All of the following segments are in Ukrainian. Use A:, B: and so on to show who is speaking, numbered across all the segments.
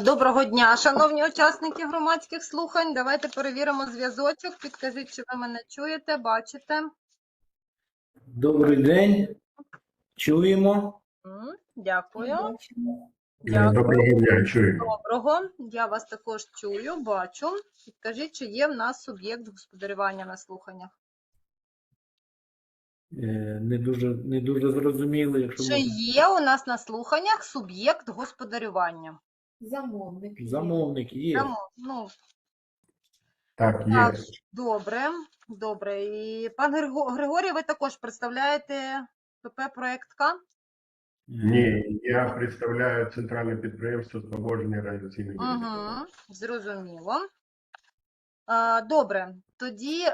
A: Доброго дня, шановні учасники громадських слухань. Давайте перевіримо зв'язочок. Підкажіть, чи ви мене чуєте, бачите.
B: Добрий день. Чуємо.
A: М, Дякую. Дякую.
C: Доброго дня.
A: Доброго. Я вас також чую, бачу. Підкажіть, чи є в нас суб'єкт господарювання на слуханнях?
B: Е, Не дуже, не дуже зрозуміло, якщо
A: Чи
B: можна.
A: є у нас на слуханнях суб'єкт господарювання?
D: Замовник. є.
B: Замовник є.
A: Прямо, Ну,
C: Так, є.
A: Так. добре, добре. І пан Григо- Григорій, ви також представляєте ПП проект К?
C: Ні, я представляю центральне підприємство з поводження організаційної.
A: Угу, зрозуміло. А, Добре, тоді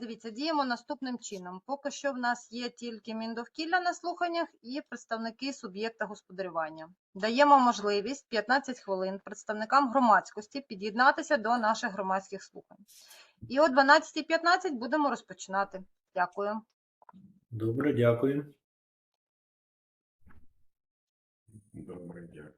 A: дивіться, діємо наступним чином. Поки що в нас є тільки Міндовкілля на слуханнях і представники суб'єкта господарювання. Даємо можливість 15 хвилин представникам громадськості під'єднатися до наших громадських слухань. І о 12.15 будемо розпочинати. Дякую.
B: Добре, дякую.
C: Добре, дякую.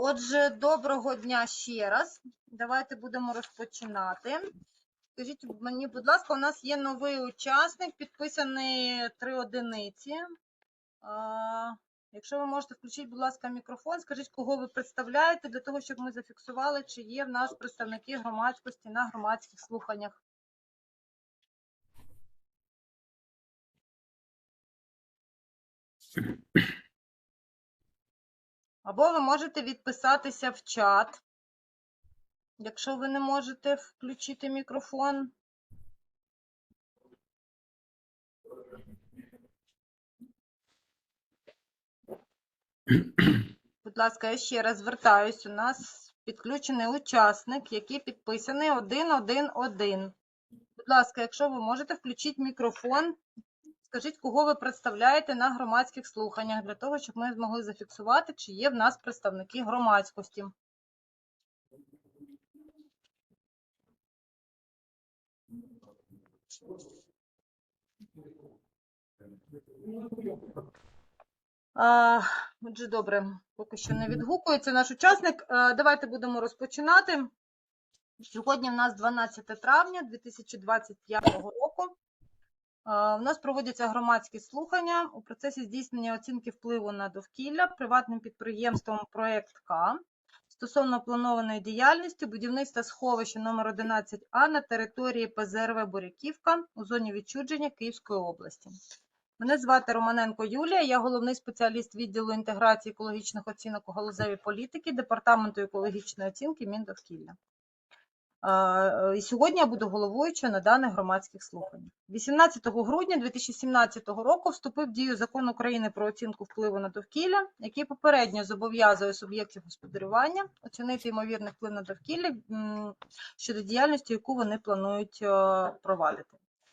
A: Отже, доброго дня ще раз. Давайте будемо розпочинати. Скажіть мені, будь ласка, у нас є новий учасник, підписаний три одиниці. Якщо ви можете включити, будь ласка, мікрофон, скажіть, кого ви представляєте, для того, щоб ми зафіксували, чи є в нас представники громадськості на громадських слуханнях. Або ви можете відписатися в чат, якщо ви не можете включити мікрофон. Будь ласка, я ще раз звертаюсь. У нас підключений учасник, який підписаний 111. Будь ласка, якщо ви можете, включіть мікрофон. Скажіть, кого ви представляєте на громадських слуханнях, для того, щоб ми змогли зафіксувати, чи є в нас представники громадськості. А, Отже, добре, поки що не відгукується наш учасник. А, Давайте будемо розпочинати. Сьогодні в нас 12 травня 2025 року. А, У нас проводяться громадські слухання у процесі здійснення оцінки впливу на довкілля приватним підприємством Проект К стосовно планованої діяльності будівництва сховища номер 11А на території ПЗРВ Буряківка у зоні відчудження Київської області. Мене звати Романенко Юлія, я головний спеціаліст відділу інтеграції екологічних оцінок у галузевій політики Департаменту екологічної оцінки Міндовкілля. Е, І сьогодні я буду головуючою на даних громадських слуханнях. 18 грудня 2017 року вступив в дію закон України про оцінку впливу на довкілля, який попередньо зобов'язує суб'єктів господарювання оцінити ймовірний вплив на довкілля щодо діяльності, яку вони планують е, провадити.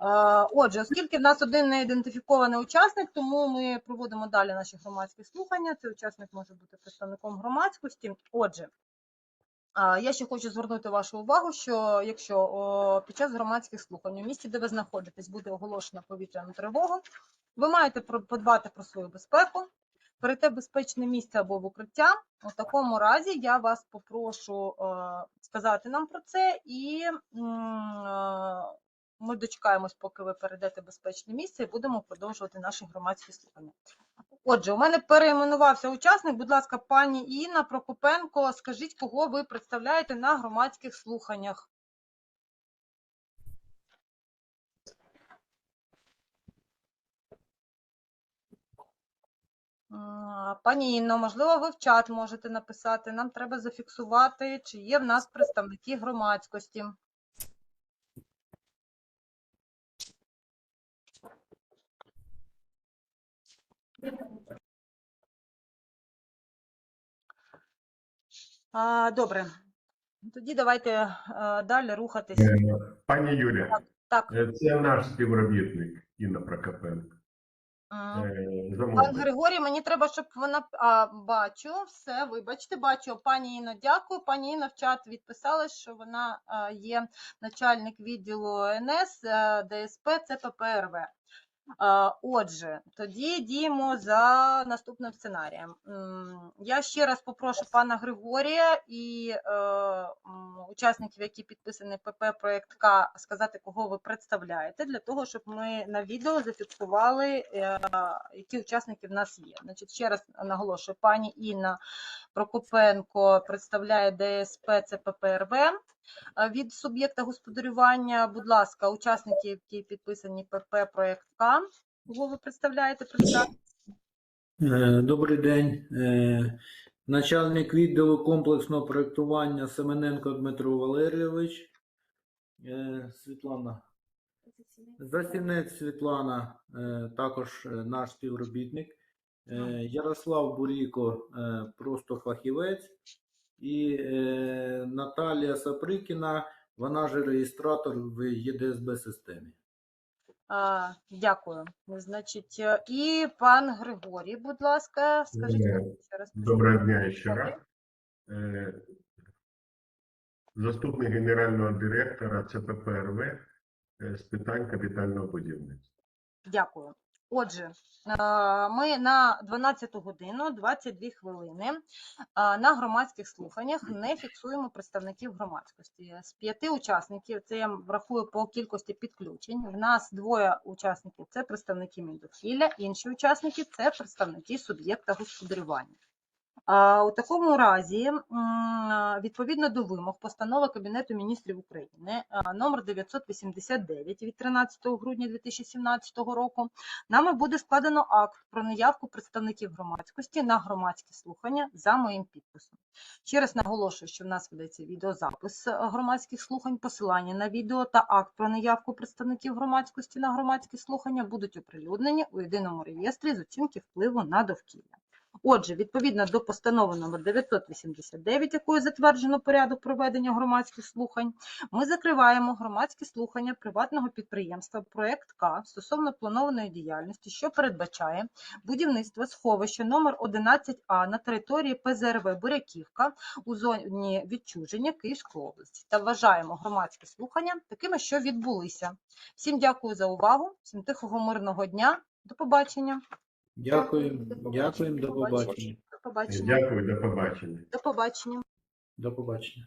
A: Е, Отже, оскільки в нас один не ідентифікований учасник, тому ми проводимо далі наші громадські слухання. Цей учасник може бути представником громадськості. Отже, Я ще хочу звернути вашу увагу, що якщо під час громадських слухань у місті, де ви знаходитесь, буде оголошена повітряна тривога, ви маєте подбати про свою безпеку, перейти в безпечне місце або в укриття. У такому разі я вас попрошу е, сказати нам про це, і е, ми дочекаємось, поки ви перейдете безпечне місце, і будемо продовжувати наші громадські слухання. Отже, у мене перейменувався учасник. Будь ласка, пані Інна Прокопенко, скажіть, кого ви представляєте на громадських слуханнях? Пані Інно, можливо, ви в чат можете написати. Нам треба зафіксувати, чи є в нас представники громадськості. А, добре. Тоді давайте е, далі рухатись.
C: Е, Пані Юлія,
A: Так,
C: е, це наш співробітник Інна Прокопенко.
A: пан Григорій, мені треба, щоб вона а, бачу. Все, вибачте, бачу. Пані Інно, дякую. Пані Інна в чат відписала, що вона а, є начальник відділу ОНС е, ДСП ЦППРВ. А, Отже, тоді діємо за наступним сценарієм. Я ще раз попрошу пана Григорія і е, учасників, які підписані ПП проект К, сказати, кого ви представляєте, для того, щоб ми на відео зафіксували, е, які учасники в нас є. Значить, ще раз наголошую, пані Інна Прокопенко представляє ДСП ЦППРВ. Е, Від суб'єкта господарювання, будь ласка, учасники, які підписані ПП проект К, кого ви представляєте? Представте.
B: Е, Добрий день. Е, Начальник відділу комплексного проєктування Семененко Дмитро Валерійович. Світлана. Засінець Світлана, також наш співробітник. Ярослав Буріко, просто фахівець. І е, Наталія Саприкіна, вона ж реєстратор в ЄДСБ системі.
A: А, Дякую. Значить, е, і пан Григорій, будь ласка, скажіть ще раз.
C: Доброго дня ще раз. Е, Заступник генерального директора ЦППРВ е, з питань капітального будівництва.
A: Дякую. Отже, е, ми на 12 годину 22 хвилини е, на громадських слуханнях не фіксуємо представників громадськості. З п'яти учасників, це я врахую по кількості підключень. В нас двоє учасників це представники Міндохілля, інші учасники це представники суб'єкта господарювання. У такому разі, відповідно до вимог постанови Кабінету міністрів України а, номер 989 від 13 грудня 2017 року, нами буде складено акт про наявку представників громадськості на громадські слухання за моїм підписом. Ще раз наголошую, що в нас ведеться відеозапис е, громадських слухань, посилання на відео та акт про наявку представників громадськості на громадські слухання будуть оприлюднені у єдиному реєстрі з оцінки впливу на довкілля. Отже, відповідно до постанови номер 989, якою затверджено порядок проведення громадських слухань, ми закриваємо громадські слухання приватного підприємства проект К стосовно планованої діяльності, що передбачає будівництво сховища номер 11А на території ПЗРВ Буряківка у зоні відчуження Київської області та вважаємо громадські слухання такими, що відбулися. Всім дякую за увагу, всім тихого мирного дня. До побачення.
B: Дякуємо, дякую, до побачення.
A: До побачення.
C: Дякую, до побачення.
A: До побачення.
B: До побачення.